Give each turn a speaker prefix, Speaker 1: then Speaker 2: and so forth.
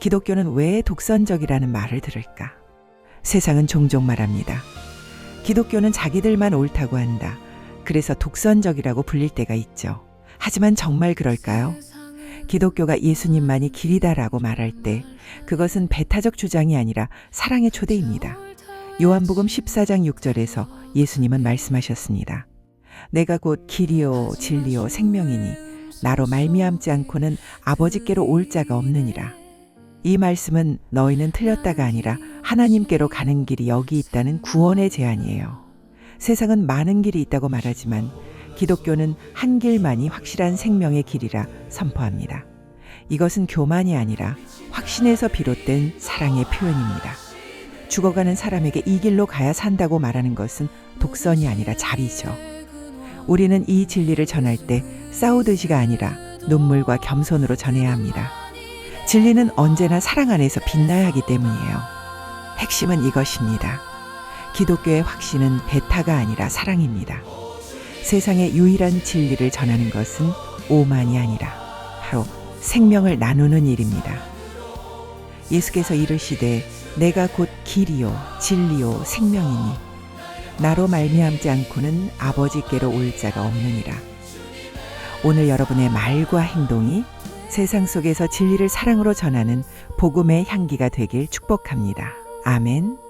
Speaker 1: 기독교는 왜 독선적이라는 말을 들을까? 세상은 종종 말합니다. 기독교는 자기들만 옳다고 한다. 그래서 독선적이라고 불릴 때가 있죠. 하지만 정말 그럴까요? 기독교가 예수님만이 길이다라고 말할 때 그것은 배타적 주장이 아니라 사랑의 초대입니다. 요한복음 14장 6절에서 예수님은 말씀하셨습니다. 내가 곧 길이요 진리요 생명이니 나로 말미암지 않고는 아버지께로 올 자가 없느니라. 이 말씀은 너희는 틀렸다가 아니라 하나님께로 가는 길이 여기 있다는 구원의 제안이에요. 세상은 많은 길이 있다고 말하지만 기독교는 한 길만이 확실한 생명의 길이라 선포합니다. 이것은 교만이 아니라 확신에서 비롯된 사랑의 표현입니다. 죽어가는 사람에게 이 길로 가야 산다고 말하는 것은 독선이 아니라 자비죠. 우리는 이 진리를 전할 때 싸우듯이가 아니라 눈물과 겸손으로 전해야 합니다. 진리는 언제나 사랑 안에서 빛나야 하기 때문이에요. 핵심은 이것입니다. 기독교의 확신은 배타가 아니라 사랑입니다. 세상의 유일한 진리를 전하는 것은 오만이 아니라 바로 생명을 나누는 일입니다. 예수께서 이르시되 내가 곧 길이요 진리요 생명이니 나로 말미암지 않고는 아버지께로 올 자가 없느니라. 오늘 여러분의 말과 행동이 세상 속에서 진리를 사랑으로 전하는 복음의 향기가 되길 축복합니다. 아멘.